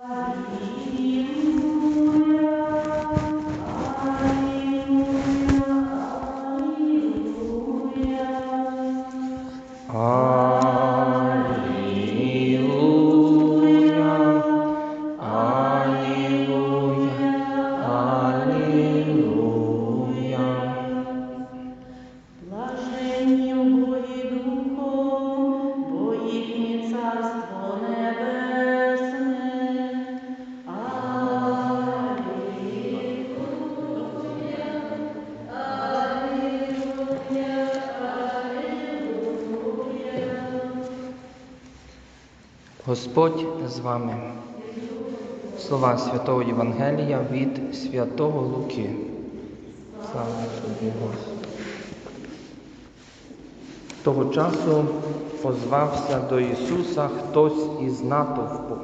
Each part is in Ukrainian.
阿弥陀佛。Господь з вами. Слова Святого Євангелія від Святого Луки. Слава тобі, Господи. Того часу озвався до Ісуса хтось із натовпу.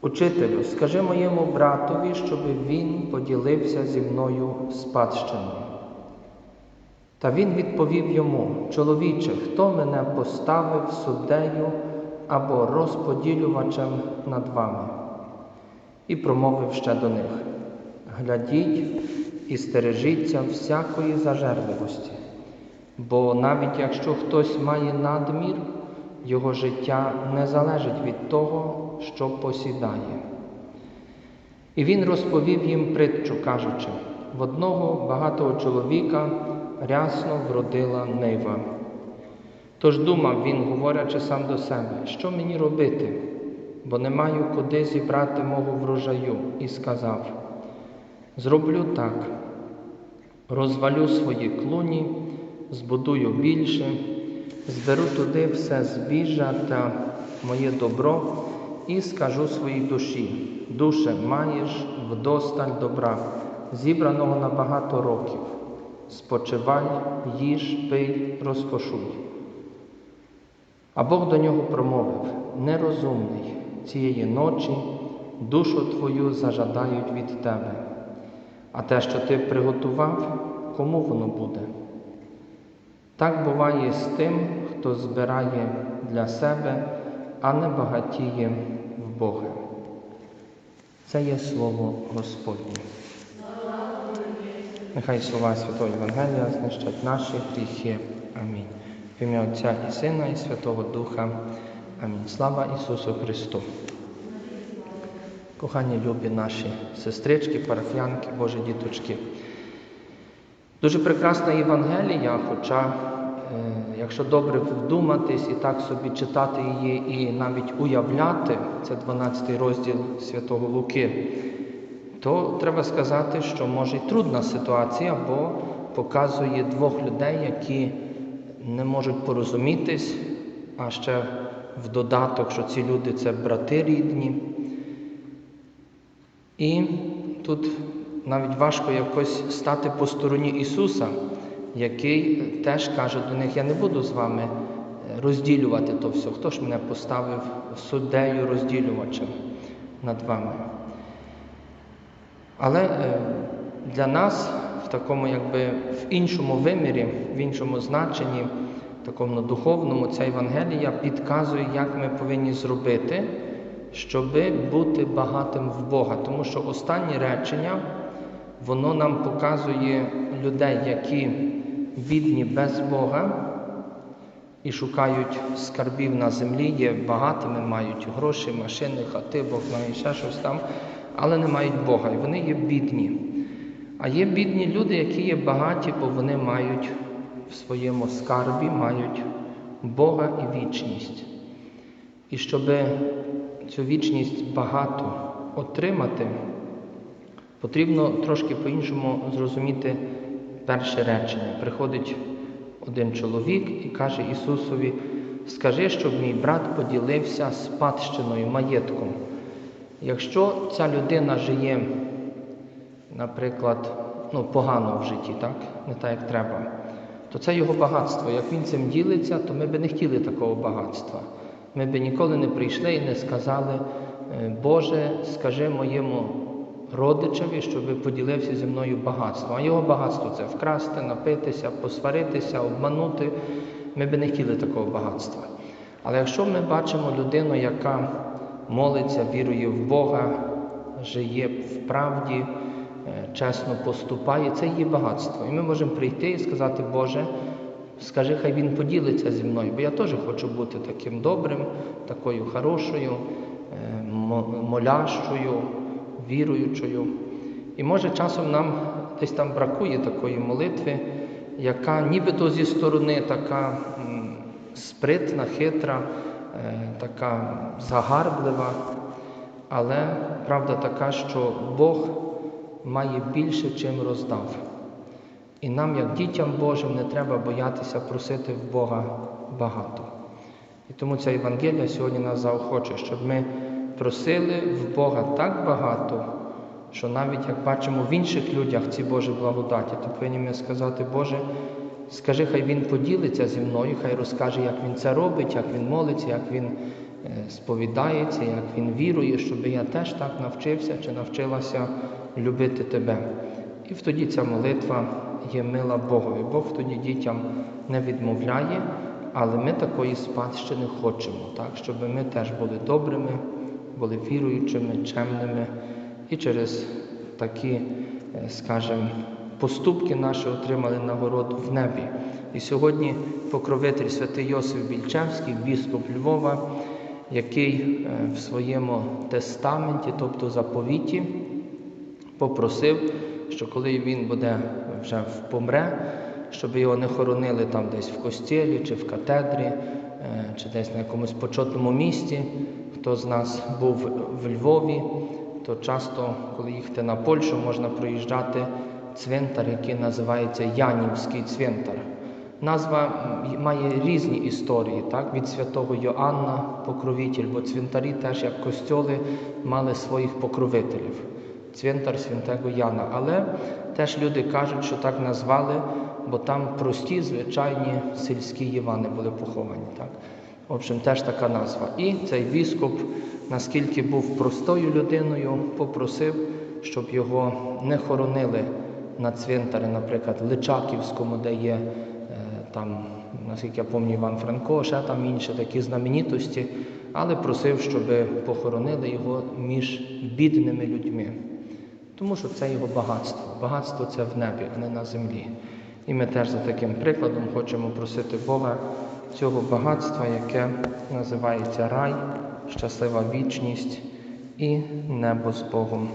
Учителю, скажи моєму братові, щоб він поділився зі мною спадщиною. Та він відповів йому, чоловіче, хто мене поставив суддею або розподілювачем над вами? І промовив ще до них: Глядіть і стережіться всякої зажерливості, бо навіть якщо хтось має надмір, його життя не залежить від того, що посідає. І він розповів їм притчу, кажучи, в одного багатого чоловіка рясно вродила нива. Тож думав він, говорячи сам до себе, що мені робити, бо не маю куди зібрати мого врожаю, і сказав: Зроблю так, розвалю свої клуні, збудую більше, зберу туди все збіжжя та моє добро і скажу своїй душі: душе, маєш вдосталь добра, зібраного на багато років. Спочивай, їж, пий, розкошуй. А Бог до нього промовив: Нерозумний, цієї ночі душу твою зажадають від тебе, а те, що ти приготував, кому воно буде? Так буває з тим, хто збирає для себе, а не багатіє в Бога. Це є слово Господнє. Нехай слова Святого Євангелія знищать наші гріхи. Амінь. В ім'я Отця і Сина, і Святого Духа. Амінь. Слава Ісусу Христу. Кохані любі наші сестрички, парафіянки, Божі діточки. Дуже прекрасна Євангелія, хоча, е, якщо добре вдуматись і так собі читати її і навіть уявляти, це 12 розділ Святого Луки, то треба сказати, що може й трудна ситуація, бо показує двох людей, які не можуть порозумітись, а ще в додаток, що ці люди це брати рідні. І тут навіть важко якось стати по стороні Ісуса, який теж каже до них: Я не буду з вами розділювати то все. Хто ж мене поставив суддею розділювачем над вами? Але е, для нас такому, якби в іншому вимірі, в іншому значенні, такому духовному, ця Євангелія підказує, як ми повинні зробити, щоб бути багатим в Бога. Тому що останнє речення, воно нам показує людей, які бідні без Бога і шукають скарбів на землі, є багатими, мають гроші, машини, хати, Бог знає ще щось там але не мають Бога, і вони є бідні. А є бідні люди, які є багаті, бо вони мають в своєму скарбі, мають Бога і вічність. І щоб цю вічність багато отримати, потрібно трошки по-іншому зрозуміти перше речення. Приходить один чоловік і каже Ісусові: Скажи, щоб мій брат поділився спадщиною, маєтком. Якщо ця людина живе, наприклад, ну, погано в житті, так? не так, як треба, то це його багатство. Як він цим ділиться, то ми би не хотіли такого багатства. Ми би ніколи не прийшли і не сказали, Боже, скажи моєму родичеві, щоб поділився зі мною багатством. А його багатство це вкрасти, напитися, посваритися, обманути. Ми би не хотіли такого багатства. Але якщо ми бачимо людину, яка молиться, вірує в Бога, живе в правді, е, чесно поступає, це є багатство. І ми можемо прийти і сказати, Боже, скажи, хай Він поділиться зі мною, бо я теж хочу бути таким добрим, такою хорошою, е, молящою, віруючою. І може часом нам десь там бракує такої молитви, яка нібито зі сторони така спритна, хитра, е, така загарблива, але правда така, що Бог має більше, чим роздав. І нам, як дітям Божим, не треба боятися просити в Бога багато. І тому ця Євангелія сьогодні нас заохочує, щоб ми просили в Бога так багато, що навіть як бачимо в інших людях ці Божі благодаті, то повинні ми сказати, Боже, скажи, хай Він поділиться зі мною, хай розкаже, як Він це робить, як Він молиться, як Він е, сповідається, як Він вірує, щоб я теж так навчився чи навчилася любити Тебе. І тоді ця молитва є мила Богові. Бог тоді дітям не відмовляє, але ми такої спадщини хочемо, так? щоб ми теж були добрими, були віруючими, чемними і через такі, е, скажімо, поступки наші отримали нагороду в небі. І сьогодні покровитель святий Йосиф Більчевський, біскуп Львова, який е, в своєму тестаменті, тобто заповіті, попросив, що коли він буде вже помре, щоб його не хоронили там десь в костілі чи в катедрі, е, чи десь на якомусь почетному місці. Хто з нас був в Львові, то часто, коли їхати на Польщу, можна проїжджати цвинтар, який називається Янівський цвинтар. Назва має різні історії, так? від святого Йоанна, покровитель, бо цвинтарі теж як костьоли мали своїх покровителів. Цвинтар святого Яна. Але теж люди кажуть, що так назвали, бо там прості, звичайні сільські Івани були поховані. Так? В общем, теж така назва. І цей біскуп, наскільки був простою людиною, попросив, щоб його не хоронили на цвинтарі, наприклад, Личаківському, де є е, там, наскільки я пам'ятаю, Іван Франко, ще там інші такі знаменитості, але просив, щоб похоронили його між бідними людьми. Тому що це його багатство. Багатство це в небі, а не на землі. І ми теж за таким прикладом хочемо просити Бога цього багатства, яке називається рай, щаслива вічність і небо з Богом.